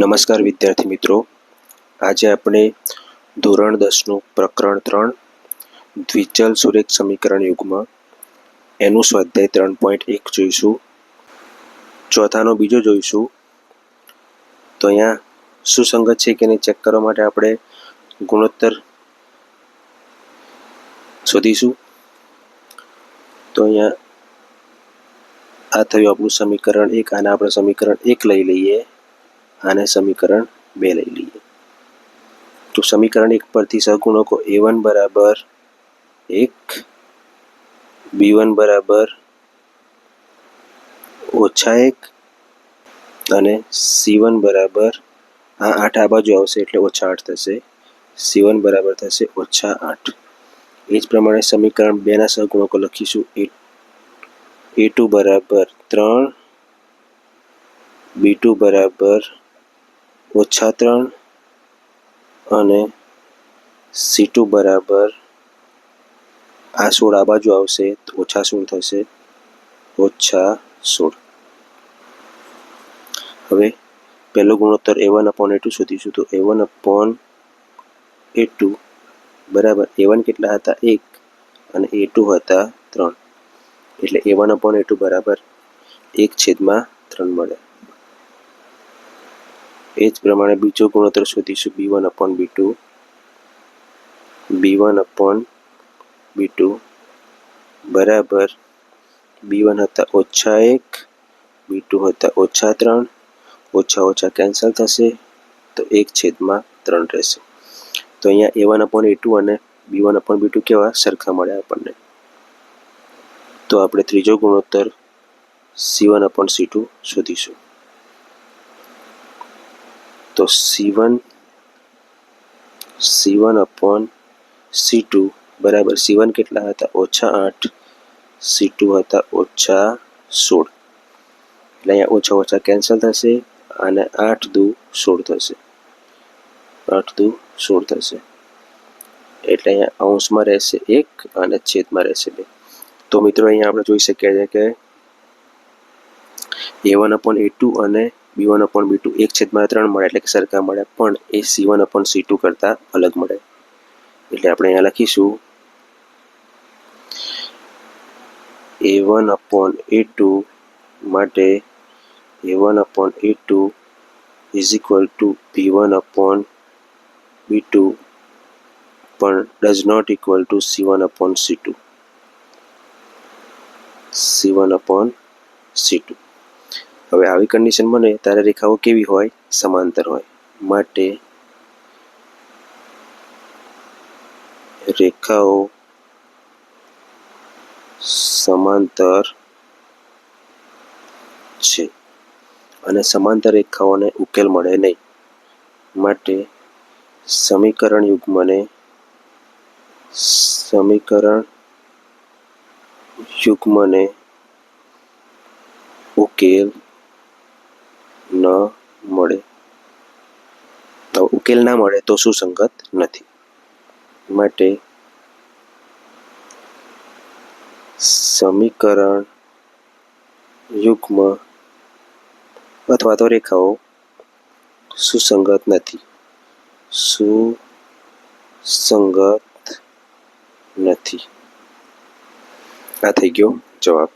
નમસ્કાર વિદ્યાર્થી મિત્રો. આજે આપણે ધોરણ દસનું પ્રકરણ ત્રણ, દ્વિચલ સુરેખ સમીકરણ યુગમાં. એનું સ્વાધ્યાય ત્રણ પોઈન્ટ એક જોઈશું. ચોથાનો બીજો જોઈશું. તો અહીંયા સુસંગત છે કે નહીં ચેક કરવા માટે આપણે ગુણોત્તર શોધીશું. તો અહીંયા આ થયું આપણું સમીકરણ એક, આને આપણે સમીકરણ એક લઈ લઈએ. આને સમીકરણ બે લઈ લઈએ. તો સમીકરણ એક પરથી સહગુણકો એ વન બરાબર એક બી વન બરાબર ઓછા એક અને સી વન બરાબર આ આઠ આ બાજુ આવશે એટલે ઓછા આઠ થશે. સી વન બરાબર થશે ઓછા આઠ. એ જ પ્રમાણે સમીકરણ બેના સહગુણકો લખીશું. એ એ ટુ બરાબર ત્રણ બી ટુ બરાબર ઓછા ત્રણ અને સી ટુ બરાબર આ સોળ આ બાજુ આવશે તો ઓછા સોળ થશે. ઓછા સોળ. હવે પહેલો ગુણોત્તર A one upon A two શોધીશું તો A one upon A two બરાબર એ વન કેટલા હતા? એક અને એ ટુ હતા ત્રણ. એટલે A one upon A two બરાબર એક છેદમાં ત્રણ મળે. એ જ પ્રમાણે બીજો ગુણોત્તર શોધીશું. B one upon B two. B one upon B two બરાબર. બી વન હતા ઓછા એક. બી ટુ હતા ઓછા ત્રણ. ઓછા ઓછા કેન્સલ થશે તો એક છેદમાં ત્રણ રહેશે. તો અહીંયા A one upon A two અને B one upon B two કેવા? સરખા મળે આપણને. તો આપણે ત્રીજો ગુણોત્તર C one upon C two શોધીશું. તો C one C one upon C two બરાબર. સી વન કેટલા હતા? ઓછા આઠ. સી ટુ હતા ઓછા સોળ. એટલે અહીંયા ઓછા ઓછા કેન્સલ થશે અને આઠ દુ સોળ થશે. આઠ દુ સોળ થશે. એટલે અહીંયા અંશમાં રહેશે એક અને છેદમાં રહેશે બે. તો મિત્રો અહીંયા આપણે જોઈ શકીએ છીએ કે A one upon A two અને B one upon B two એક છેદમાં ત્રણ મળે એટલે કે સરખા મળે. પણ એ C one upon C two કરતાં અલગ મળે. એટલે આપણે અહીંયા લખીશું. A one upon A two માટે A one upon A two is equal to B one upon B two પણ does not equal to C one upon C two. C one upon C two. હવે આવી condition બને ત્યારે રેખાઓ કેવી હોય? સમાંતર હોય. માટે રેખાઓ સમાંતર છે અને સમાંતર રેખાઓને ઉકેલ મળે નહીં. માટે સમીકરણ યુગ્મને સમીકરણ યુગ્મને ઉકેલ ન મળે. તો ઉકેલ ના મળે તો સુસંગત નથી. માટે સમીકરણ યુગ્મ અથવા તો રેખાઓ સુસંગત નથી. સુસંગત નથી. આ થઈ ગયો જવાબ.